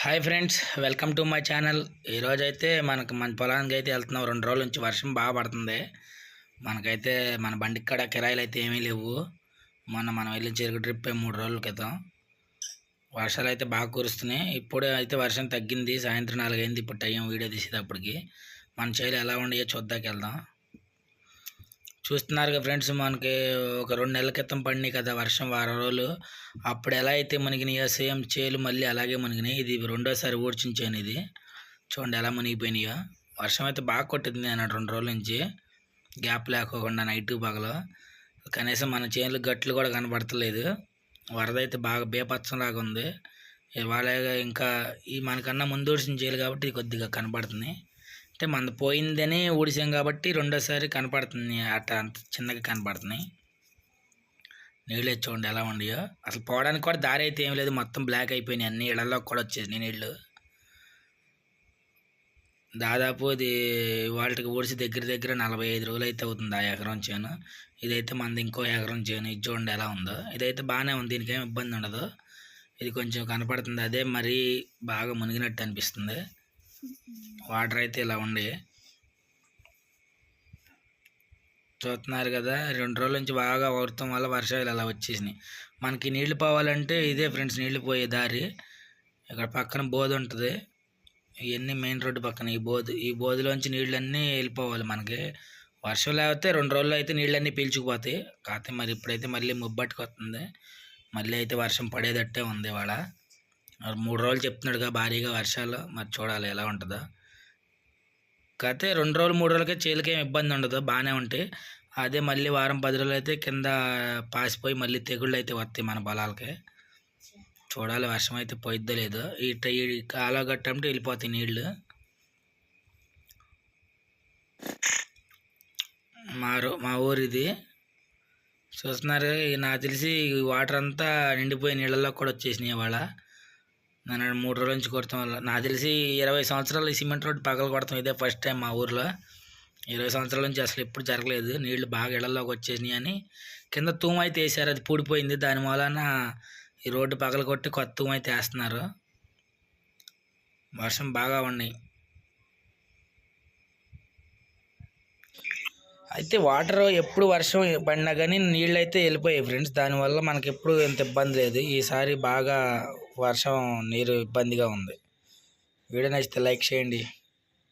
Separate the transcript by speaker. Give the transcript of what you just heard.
Speaker 1: Hi friends welcome to my channel. ఈరోజైతే మనకు మన పొలానికి అయితే వెళ్తున్నాం. రెండు రోజుల నుంచి వర్షం బాగా పడుతుంది. మనకైతే మన బండికి కూడా కిరాయిలు అయితే ఏమీ లేవు. మొన్న మనం వెళ్ళి చెరుకు ట్రిప్ మూడు రోజుల క్రితం. వర్షాలు అయితే బాగా కురుస్తున్నాయి. ఇప్పుడు అయితే వర్షం తగ్గింది. సాయంత్రం నాలుగైంది. ఇప్పుడు టైం వీడియో తీసేటప్పటికి. మన చేలు ఎలా ఉండయో చూద్దాకి వెళ్దాం. చూస్తున్నారు కదా ఫ్రెండ్స్ మనకి ఒక రెండు నెలల క్రితం పడినాయి కదా వర్షం వారం రోజులు. అప్పుడు ఎలా అయితే మునిగినాయో సేమ్ చేలు మళ్ళీ అలాగే మునిగినాయి. ఇది రెండోసారి ఊడ్చించాను ఇది. చూడండి ఎలా మునిగిపోయినాయో. వర్షం అయితే బాగా కొట్టింది అన్నట్టు రెండు రోజుల నుంచి. గ్యాప్ లేకోకుండా నైట్ పగలు. కనీసం మన చేనులు గట్లు కూడా కనబడతలేదు. వరద అయితే బాగా బేపచ్చంలాగా ఉంది. ఇవాళ ఇంకా ఈ మనకన్నా ముందు ఊడిసిన చేయాలి కాబట్టి కొద్దిగా కనబడుతుంది. అంటే మంద పోయిందని ఊడిసాం కాబట్టి రెండోసారి కనపడుతుంది అట్ట అంత చిన్నగా కనపడుతున్నాయి. నీళ్ళు చూడండి ఎలా ఉండయో అసలు పోవడానికి కూడా దారి అయితే ఏం లేదు. మొత్తం బ్లాక్ అయిపోయినాయి. అన్ని ఇళ్ళలో కూడా వచ్చేసినాయి నీళ్ళు. దాదాపు ఇది వాళ్ళకి ఊడిసి దగ్గర దగ్గర నలభై ఐదు రోజులు అయితే అవుతుంది ఆ ఎకరం చేను. ఇదైతే మనది ఇంకో ఎకరం చేను. ఇది చూడండి ఎలా ఉందో. ఇదైతే బాగానే ఉంది. దీనికి ఏం ఇబ్బంది ఉండదు. ఇది కొంచెం కనపడుతుంది. అదే మరీ బాగా మునిగినట్టు అనిపిస్తుంది. వాటర్ అయితే ఇలా ఉండే. చూస్తున్నారు కదా రెండు రోజుల నుంచి బాగా వర్తం వల్ల వర్షాలు అలా వచ్చేసినాయి. మనకి నీళ్ళు పోవాలంటే ఇదే ఫ్రెండ్స్ నీళ్ళు పోయే దారి. ఇక్కడ పక్కన బోధి ఉంటుంది. ఇవన్నీ మెయిన్ రోడ్డు పక్కన ఈ బోధి ఈ బోధిలోంచి నీళ్ళన్నీ వెళ్ళిపోవాలి మనకి. వర్షం లేకపోతే రెండు రోజుల్లో అయితే నీళ్ళన్నీ పీల్చుకుపోతాయి. కాకపోతే మరి ఇప్పుడైతే మళ్ళీ ముబ్బట్టుకు వస్తుంది మళ్ళీ అయితే వర్షం పడేటట్టే ఉంది ఇవాళ. మూడు రోజులు చెప్తున్నాడుగా భారీగా వర్షాలు. మరి చూడాలి ఎలా ఉంటుందో. కాకపోతే రెండు రోజులు మూడు రోజులకే చేలకి ఇబ్బంది ఉండదు. బాగానే ఉంటాయి అదే మళ్ళీ వారం పది రోజులు అయితే కింద పాసిపోయి మళ్ళీ తెగుళ్ళు అయితే వస్తాయి మన పొలాలకి. చూడాలి వర్షం అయితే పోయిద్దో లేదో. ఈ కాలో ఈ కాలువ గట్టంటే వెళ్ళిపోతాయి నీళ్ళు. మా మా ఊరిది. ఇది చూస్తున్నారు నాకు తెలిసి వాటర్ అంతా నిండిపోయి నీళ్ళల్లో కూడా వచ్చేసినాయి ఇవాళ. నన్ను మూడు రోజుల నుంచి కొడతాం వల్ల నాకు తెలిసి ఇరవై సంవత్సరాలు ఈ సిమెంట్ రోడ్డు పగలు కొడతాం ఇదే ఫస్ట్ టైం మా ఊర్లో. ఇరవై సంవత్సరాల నుంచి అసలు ఎప్పుడు జరగలేదు. నీళ్ళు బాగా ఇళ్ళలోకి వచ్చేసినాయి అని. కింద తూము అయితే వేసారు అది పూడిపోయింది. దాని మూలాన ఈ రోడ్డు పగలు కొట్టి కొత్త తూము అయితే వేస్తున్నారు వర్షం బాగా ఉన్నాయి. అయితే వాటర్ ఎప్పుడు వర్షం పడినా కానీ నీళ్ళు అయితే వెళ్ళిపోయాయి ఫ్రెండ్స్. దానివల్ల మనకి ఎప్పుడు ఎంత ఇబ్బంది లేదు. ఈసారి బాగా వర్షం నీరు ఇబ్బందిగా ఉంది. వీడియో నచ్చితే లైక్ చేయండి.